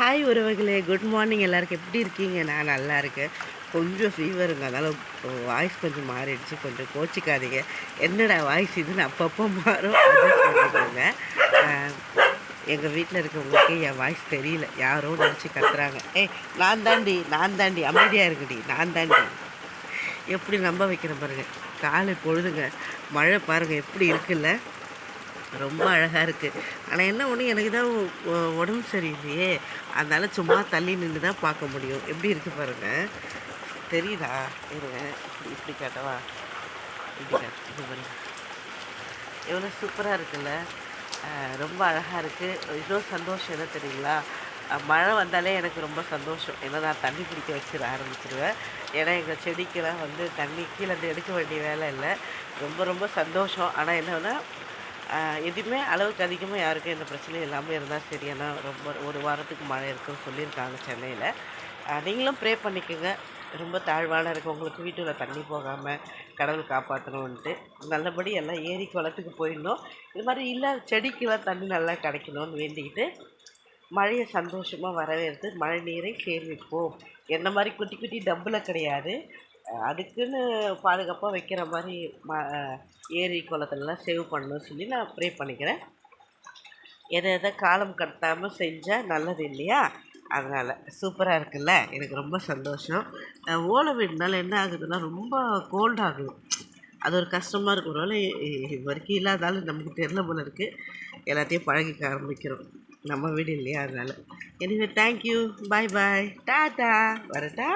Hi உறவுகளே good morning எல்லாருக்கும். எப்படி இருக்கீங்க? நான் நல்லா இருக்கேன். கொஞ்சம் ஃபீவருங்க அதனால் வாய்ஸ் கொஞ்சம் மாறிடுச்சு. கொஞ்சம் கோச்சிக்காதீங்க. என்னடா வாய்ஸ் இதுன்னு அப்பப்போ மாறும் சொல்லிக்கோங்க எங்கள் வீட்டில் இருக்கவங்களுக்கு என் வாய்ஸ் தெரியல. யாரோ நினச்சி கத்துறாங்க. ஏய் நான் தாண்டி நான் தாண்டி. அமைதியாக இருக்குடி நான் தாண்டி. எப்படி நம்ப வைக்கிறேன் பாருங்கள் காலை பொழுதுங்க. மழை பாருங்கள் எப்படி இருக்குல்ல? ரொம்ப அழகாக இருக்குது ஆனால் என்ன ஒன்று எனக்கு தான் உடம்பு சரியில்லையே. அதனால் சும்மா தள்ளி நின்று தான் பார்க்க முடியும். எப்படி இருக்குது பாருங்கள் தெரியுதா? இருங்க. இப்படி இப்படி காட்டவா? இப்படி இது பாருங்க. எவ்வளோ சூப்பராக இருக்குல்ல? ரொம்ப அழகாக இருக்குது இவ்வளோ சந்தோஷம் என்ன தெரியுங்களா? மழை வந்தாலே எனக்கு ரொம்ப சந்தோஷம். ஏன்னா நான் தண்ணி பிடிக்க வச்சிட ஆரம்பிச்சிருவேன். ஏன்னா எங்கள் செடிக்கெல்லாம் வந்து தண்ணி கீழே எடுக்க வேண்டிய வேலை இல்லை. ரொம்ப ரொம்ப சந்தோஷம். ஆனால் என்னன்னா எதுவுமே அளவுக்கு அதிகமாக யாருக்கும் எந்த பிரச்சனையும் இல்லாமல் இருந்தால் சரி. ஏன்னா ரொம்ப ஒரு வாரத்துக்கு மழை இருக்குன்னு சொல்லியிருக்காங்க சென்னையில். நீங்களும் ப்ரே பண்ணிக்கோங்க. ரொம்ப தாழ்வான இருக்கவங்களுக்கு வீட்டில் தண்ணி போகாமல் கடவுள் காப்பாற்றணுன்ட்டு நல்லபடி எல்லாம் ஏரி குளத்துக்கு போயிடணும். இது மாதிரி இல்லை செடிக்கெல்லாம் தண்ணி நல்லா கிடைக்கணும்னு வேண்டிக்கிட்டு மழையை சந்தோஷமாக வரவேற்று மழை நீரை சேமிப்போம். என்ன மாதிரி குட்டி குட்டி டப்பில் கிடையாது. அதுக்குன்னு பாதுகாப்பாக வைக்கிற மாதிரி ம ஏரி குளத்துலலாம் சேவ் பண்ணணும்னு சொல்லி நான் ப்ரே பண்ணிக்கிறேன். எதை எதை காலம் கடத்தாமல் செஞ்சால் நல்லது இல்லையா? அதனால் சூப்பராக இருக்குல்ல? எனக்கு ரொம்ப சந்தோஷம். ஓலை வீடுனால என்ன ஆகுதுன்னா ரொம்ப கோல்ட் ஆகுது. அது ஒரு கஷ்டமாக இருக்கும். ஒரு இது வரைக்கும் இல்லாதாலும் நமக்கு தெரில போல இருக்குது எல்லாத்தையும் பழகிக்க ஆரம்பிக்கிறோம். நம்ம வீடு இல்லையா? அதனால். எனவே தேங்க்யூ பாய் பாய் டாட்டா வரட்டா.